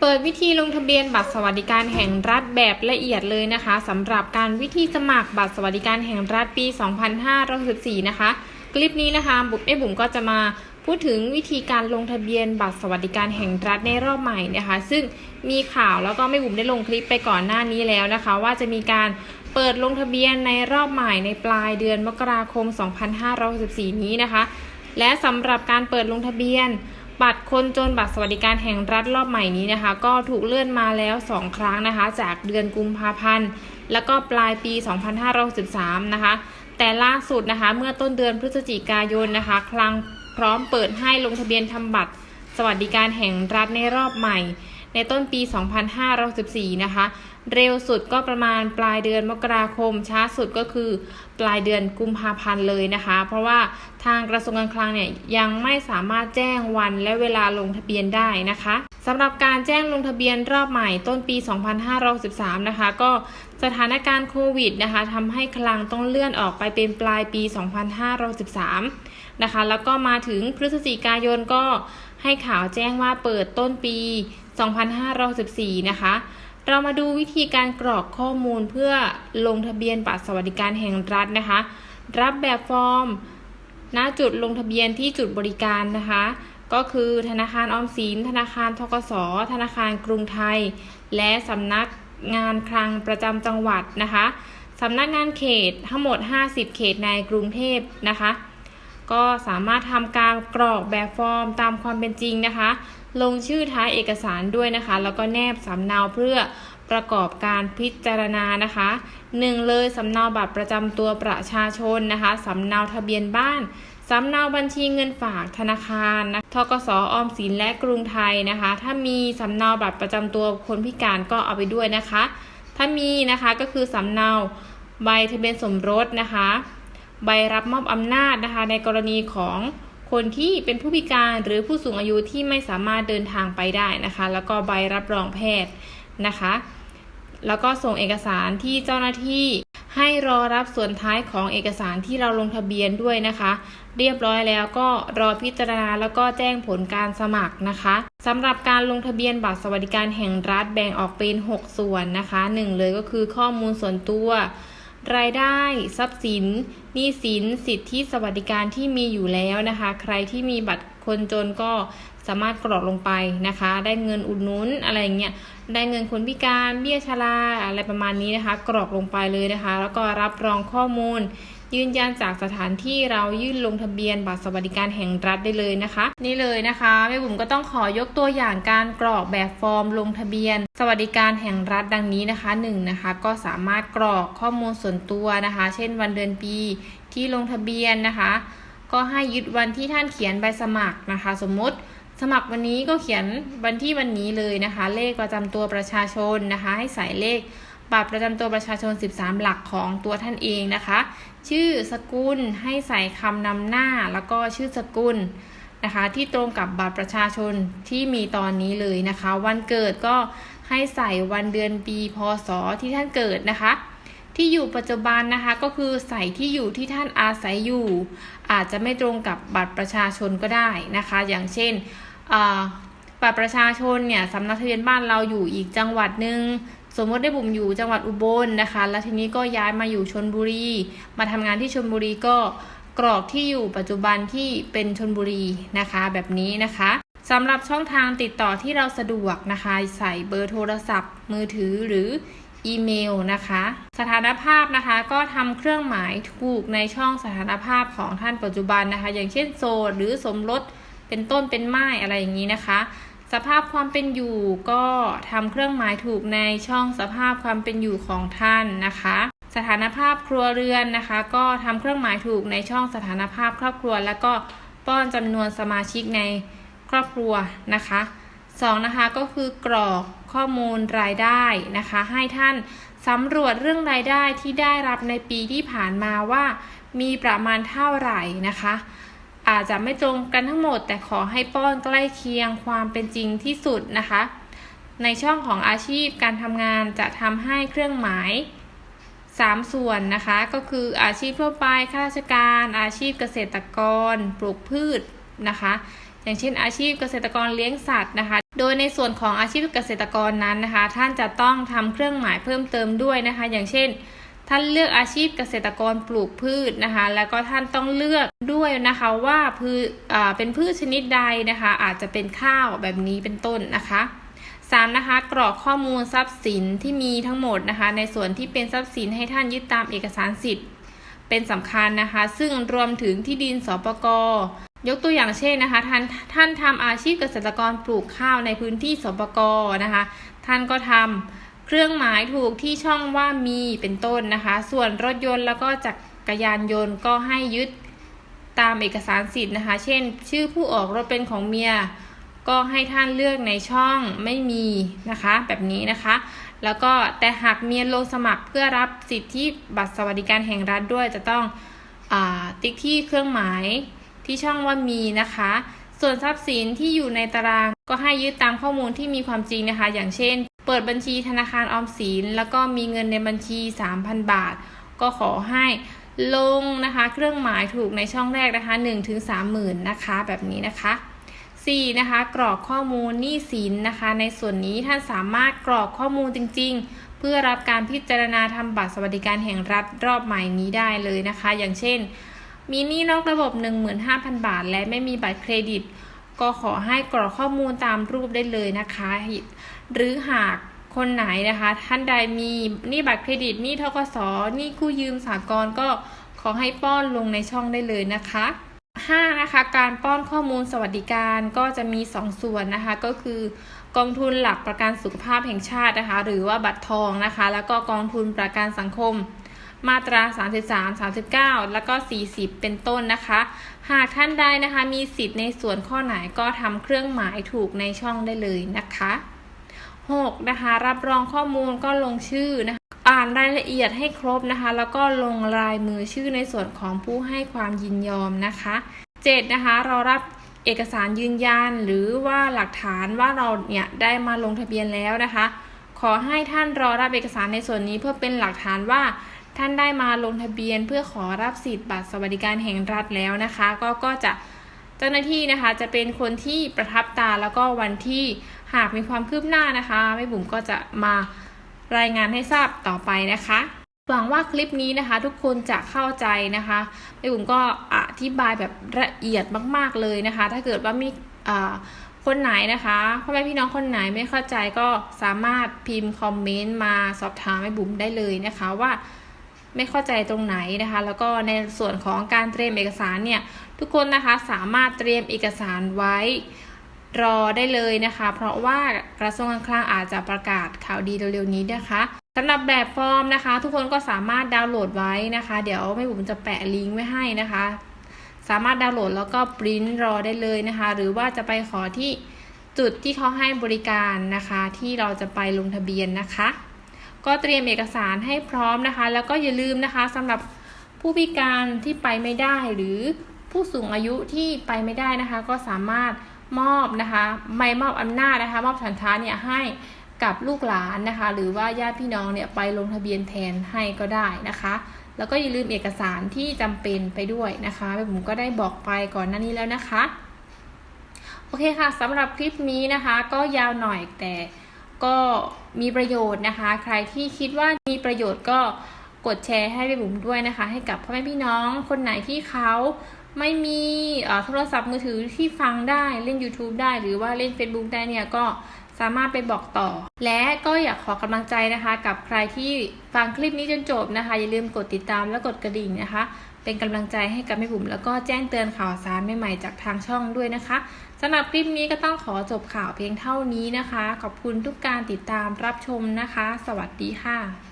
เปิดวิธีลงทะเบียนบัตรสวัสดิการแห่งรัฐแบบละเอียดเลยนะคะสำหรับการวิธีสมัครบัตรสวัสดิการแห่งรัฐปี 2564นะคะ คลิปนี้นะคะบุ๋มแม่บุ๋มก็จะมาพูดถึงวิธีการลงทะเบียนบัตรสวัสดิการแห่งรัฐในรอบใหม่นะคะ ซึ่งมีข่าวแล้วก็แม่บุ๋มได้ลงคลิปไปก่อนหน้านี้แล้วนะคะ ว่าจะมีการเปิดลงทะเบียนในรอบใหม่ในปลายเดือนมกราคม 2564 นี้นะคะ และสำหรับการเปิดลงทะเบียน บัตรคนจนบัตรสวัสดิการแห่งรัฐรอบใหม่นี้นะคะ ก็ถูกเลื่อนมาแล้ว 2 ครั้งนะคะ จากเดือนกุมภาพันธ์ แล้วก็ปลายปี 2563 นะคะ แต่ล่าสุดนะคะ เมื่อต้นเดือนพฤศจิกายนนะคะ คลังพร้อมเปิดให้ลงทะเบียนทำบัตรสวัสดิการแห่งรัฐในรอบใหม่ ในต้นปี 2564 นะคะ เร็วสุดก็ประมาณปลายเดือนมกราคม ช้าสุดก็คือปลายเดือนกุมภาพันธ์เลยนะคะ เพราะว่าทางกระทรวงการคลังเนี่ยยังไม่สามารถแจ้งวันและเวลาลงทะเบียนได้นะคะสำหรับการแจ้งลงทะเบียนรอบใหม่ต้นปี 2563 นะคะ ก็สถานการณ์โควิดนะคะทำให้คลังต้องเลื่อนออกไปเป็นปลายปี 2563 นะคะ แล้วก็มาถึงพฤศจิกายนก็ให้ข่าวแจ้งว่าเปิดต้นปี 2564 นะคะ เรามาดูวิธีการกรอกข้อมูลเพื่อลงทะเบียนบัตรสวัสดิการแห่งรัฐนะคะ รับแบบฟอร์มณจุดลงทะเบียนที่จุดบริการนะคะ ก็คือธนาคารออมสิน ธนาคารทกส ธนาคารกรุงไทย และสำนักงานคลังประจำจังหวัดนะคะสำนักงานเขตทั้งหมด 50 เขตในกรุงเทพนะคะ ก็สามารถทำการกรอกแบบฟอร์มตามความเป็นจริงนะคะ ลงชื่อท้ายเอกสารด้วยนะคะ แล้วก็แนบสำเนาเพื่อประกอบการพิจารณานะคะหนึ่งเลยสำเนาบัตรประจำตัวประชาชนนะคะสำเนาทะเบียนบ้านสำเนาบัญชีเงินฝากธนาคารนะทกสออมสินและกรุงไทยนะคะ ถ้ามีสำเนาบัตรประจำตัวคนพิการก็เอาไปด้วยนะคะ ถ้ามีนะคะก็คือสำเนาใบทะเบียนสมรสนะคะ ใบรับมอบอำนาจนะคะ ในกรณีของคนที่เป็นผู้พิการหรือผู้สูงอายุที่ไม่สามารถเดินทางไปได้นะคะ แล้วก็ใบรับรองแพทย์นะคะ แล้วก็ส่งเอกสารที่เจ้าหน้าที่ให้รอรับส่วนท้ายของเอกสารที่เราลงทะเบียนด้วยนะคะ เรียบร้อยแล้วก็รอพิจารณาแล้วก็แจ้งผลการสมัครนะคะสำหรับการลงทะเบียนบัตรสวัสดิการแห่งรัฐแบ่งออกเป็น 6 ส่วนนะคะหนึ่งเลยก็คือข้อมูลส่วนตัว รายได้ ทรัพย์สินหนี้สิน สิทธิสวัสดิการที่มีอยู่แล้วนะคะ ใครที่มีบัตรคนจนก็สามารถกรอกลงไปนะคะ ได้เงินอุดหนุนอะไรเงี้ยได้เงินคนพิการเบี้ยชราอะไรประมาณนี้นะคะ กรอกลงไปเลยนะคะ แล้วก็รับรองข้อมูล ยืนยันจากสถานที่เรายื่นลงทะเบียนบัตรสวัสดิการแห่งรัฐได้เลยนะคะ นี่เลยนะคะแม่บุ๋มก็ต้องขอยกตัวอย่างการกรอกแบบฟอร์มลงทะเบียน สวัสดิการแห่งรัฐดังนี้นะคะหนึ่งนะคะก็สามารถกรอกข้อมูลส่วนตัวนะคะ เช่นวันเดือนปีที่ลงทะเบียนนะคะ ก็ให้ยึดวันที่ท่านเขียนใบสมัครนะคะ สมมติสมัครวันนี้ก็เขียนวันที่วันนี้เลยนะคะ เลขประจำตัวประชาชนนะคะ ให้ใส่เลข บัตรประจำตัวประชาชน 13 หลักของตัวท่านเองนะคะ ชื่อสกุลให้ใส่คำนำหน้าแล้วก็ชื่อสกุลนะคะ ที่ตรงกับบัตรประชาชนที่มีตอนนี้เลยนะคะ วันเกิดก็ให้ใส่วันเดือนปีพศที่ท่านเกิดนะคะ ที่อยู่ปัจจุบันนะคะก็คือใส่ที่อยู่ที่ท่านอาศัยอยู่ อาจจะไม่ตรงกับบัตรประชาชนก็ได้นะคะ อย่างเช่นบัตรประชาชนเนี่ยสำนักทะเบียนบ้านเราอยู่อีกจังหวัดหนึ่ง สมมติได้บุ๋มอยู่จังหวัดอุบลนะคะ แล้วทีนี้ก็ย้ายมาอยู่ชนบุรี มาทำงานที่ชนบุรีก็กรอกที่อยู่ปัจจุบันที่เป็นชนบุรีนะคะ แบบนี้นะคะสำหรับช่องทางติดต่อที่เราสะดวกนะคะ ใส่เบอร์โทรศัพท์ มือถือหรืออีเมลนะคะ สถานภาพนะคะก็ทำเครื่องหมายถูกในช่องสถานภาพของท่านปัจจุบันนะคะ อย่างเช่นโสดหรือสมรสเป็นต้นเป็นไม้อะไรอย่างนี้นะคะ สภาพความเป็นอยู่ก็ทำเครื่องหมายถูกในช่องสภาพความเป็นอยู่ของท่านนะคะ สถานภาพครัวเรือนนะคะ ก็ทำเครื่องหมายถูกในช่องสถานภาพครอบครัว แล้วก็ป้อนจำนวนสมาชิกในครอบครัวนะคะสองนะคะก็คือกรอกข้อมูลรายได้นะคะ ให้ท่านสำรวจเรื่องรายได้ที่ได้รับในปีที่ผ่านมาว่า มีประมาณเท่าไหร่นะคะ อาจจะไม่ตรงกันทั้งหมด แต่ขอให้ป้อนใกล้เคียงความเป็นจริงที่สุดนะคะ ในช่องของอาชีพการทำงานจะทำให้เครื่องหมาย 3 ส่วนนะคะ ก็คืออาชีพทั่วไปข้าราชการ อาชีพเกษตรกร ปลูกพืชนะคะ อย่างเช่น อาชีพเกษตรกรเลี้ยงสัตว์นะคะ โดยในส่วนของอาชีพเกษตรกรนั้นนะคะ ท่านจะต้องทำเครื่องหมายเพิ่มเติมด้วยนะคะ อย่างเช่น ท่านเลือกอาชีพเกษตรกรปลูกพืชนะคะ แล้วก็ท่านต้องเลือกด้วยนะคะว่าพืชเป็นพืชชนิดใดนะคะ อาจจะเป็นข้าวแบบนี้เป็นต้นนะคะสามนะคะกรอกข้อมูลทรัพย์สินที่มีทั้งหมดนะคะ ในส่วนที่เป็นทรัพย์สินให้ท่านยึดตามเอกสารสิทธิ์ เป็นสำคัญนะคะ ซึ่งรวมถึงที่ดินสปกยกตัวอย่างเช่นนะคะท่านท่านทำอาชีพเกษตรกรปลูกข้าวในพื้นที่สปกนะคะ ท่านก็ทำ เครื่องหมายถูกที่ช่องว่ามีเป็นต้นนะคะ ส่วนรถยนต์แล้วก็จักรยานยนต์ก็ให้ยึดตามเอกสารสิทธิ์นะคะ เช่น ชื่อผู้ออกรถเป็นของเมีย ก็ให้ท่านเลือกในช่องไม่มีนะคะ แบบนี้นะคะ แล้วก็แต่หากเมียลงสมัครเพื่อรับสิทธิบัตรสวัสดิการแห่งรัฐด้วยจะต้องอติ๊กที่เครื่องหมายที่ช่องว่ามีนะคะ ส่วนทรัพย์สินที่อยู่ในตารางก็ให้ยึดตามข้อมูลที่มีความจริงนะคะ อย่างเช่น เปิดบัญชีธนาคารออมสิน แล้วก็มีเงินในบัญชี 3,000 บาท ก็ขอให้ลงนะคะ เครื่องหมายถูกในช่องแรกนะคะ1ถึง30,000นะคะ แบบนี้นะคะ 4. นะคะ กรอกข้อมูลหนี้สินนะคะ ในส่วนนี้ท่านสามารถกรอกข้อมูลจริง ๆ เพื่อรับการพิจารณาทำบัตรสวัสดิการแห่งรัฐรอบใหม่นี้ได้เลยนะคะ อย่างเช่น มีหนี้นอกระบบ 15,000 บาท และไม่มีบัตรเครดิต ก็ขอให้กรอกข้อมูลตามรูปได้เลยนะคะ หรือหากคนไหนนะคะ ท่านใดมีหนี้บัตรเครดิตหนี้ทกสหนี้กู้ยืมสากลก็ขอให้ป้อนลงในช่องได้เลยนะคะ 5. นะคะการป้อนข้อมูลสวัสดิการก็จะมี 2 ส่วนนะคะ ก็คือกองทุนหลักประกันสุขภาพแห่งชาตินะคะ หรือว่าบัตรทองนะคะ แล้วก็กองทุนประกันสังคม มาตรา 33 39 แล้วก็ 40 เป็นต้นนะคะ หากท่านใดนะคะมีสิทธิ์ในส่วนข้อไหนก็ทำเครื่องหมายถูกในช่องได้เลยนะคะ 6. นะคะ รับรองข้อมูลก็ลงชื่อนะคะอ่านรายละเอียดให้ครบนะคะ แล้วก็ลงลายมือชื่อในส่วนของผู้ให้ความยินยอมนะคะ 7. นะคะเรารับเอกสารยืนยันหรือว่าหลักฐานว่าเราเนี่ยได้มาลงทะเบียนแล้วนะคะ ขอให้ท่านรอรับเอกสารในส่วนนี้เพื่อเป็นหลักฐานว่า ท่านได้มาลงทะเบียนเพื่อขอรับสิทธิ์บัตรสวัสดิการแห่งรัฐแล้วนะคะ ก็ก็จะเจ้าหน้าที่นะคะจะเป็นคนที่ประทับตาแล้วก็วันที่หากมีความคืบหน้านะคะแม่บุ๋มก็จะมารายงานให้ทราบต่อไปนะคะหวังว่าคลิปนี้นะคะ ทุกคนจะเข้าใจนะคะแม่บุ๋มก็อธิบายแบบละเอียดมากๆเลยนะคะ ถ้าเกิดว่ามีคนไหนนะคะพ่อแม่พี่น้องคนไหนไม่เข้าใจก็สามารถพิมพ์คอมเมนต์มาสอบถามแม่บุ๋มได้เลยนะคะว่า ไม่เข้าใจตรงไหนนะคะ แล้วก็ในส่วนของการเตรียมเอกสารเนี่ยทุกคนนะคะสามารถเตรียมเอกสารไว้รอได้เลยนะคะ เพราะว่ากระทรวงการคลังอาจจะประกาศข่าวดีเร็วๆนี้นะคะสำหรับแบบฟอร์มนะคะ ทุกคนก็สามารถดาวน์โหลดไว้นะคะ เดี๋ยวแม่บุ๋มจะแปะลิงก์ไว้ให้นะคะ สามารถดาวน์โหลดแล้วก็ปริ้นรอได้เลยนะคะ หรือว่าจะไปขอที่จุดที่เขาให้บริการนะคะ ที่เราจะไปลงทะเบียนนะคะ ก็เตรียมเอกสารให้พร้อมนะคะ แล้วก็อย่าลืมนะคะสำหรับผู้พิการที่ไปไม่ได้หรือผู้สูงอายุที่ไปไม่ได้นะคะ ก็สามารถมอบนะคะไม่มอบอำนาจนะคะ มอบฉันทาเนี่ยให้กับลูกหลานนะคะ หรือว่าญาติพี่น้องเนี่ยไปลงทะเบียนแทนให้ก็ได้นะคะ แล้วก็อย่าลืมเอกสารที่จำเป็นไปด้วยนะคะแม่ผมก็ได้บอกไปก่อนหน้านี้แล้วนะคะ โอเคค่ะสำหรับคลิปนี้นะคะ ก็ยาวหน่อยแต่ ก็มีประโยชน์นะคะ ใครที่คิดว่ามีประโยชน์ก็กดแชร์ให้ไปบุ๋มด้วยนะคะ ให้กับพ่อแม่พี่น้องคนไหนที่เขาไม่มีโทรศัพท์มือถือที่ฟังได้เล่น YouTube ได้หรือว่าเล่น Facebook ได้เนี่ยก็สามารถไปบอกต่อ และก็อยากขอกำลังใจนะคะ กับใครที่ฟังคลิปนี้จนจบนะคะ อย่าลืมกดติดตามและกดกระดิ่งนะคะ เป็นกำลังใจให้กับแม่บุ๋มแล้วก็แจ้งเตือนข่าวสารใหม่ๆจากทางช่องด้วยนะคะสำหรับคลิปนี้ก็ต้องขอจบข่าวเพียงเท่านี้นะคะ ขอบคุณทุกการติดตามรับชมนะคะ สวัสดีค่ะ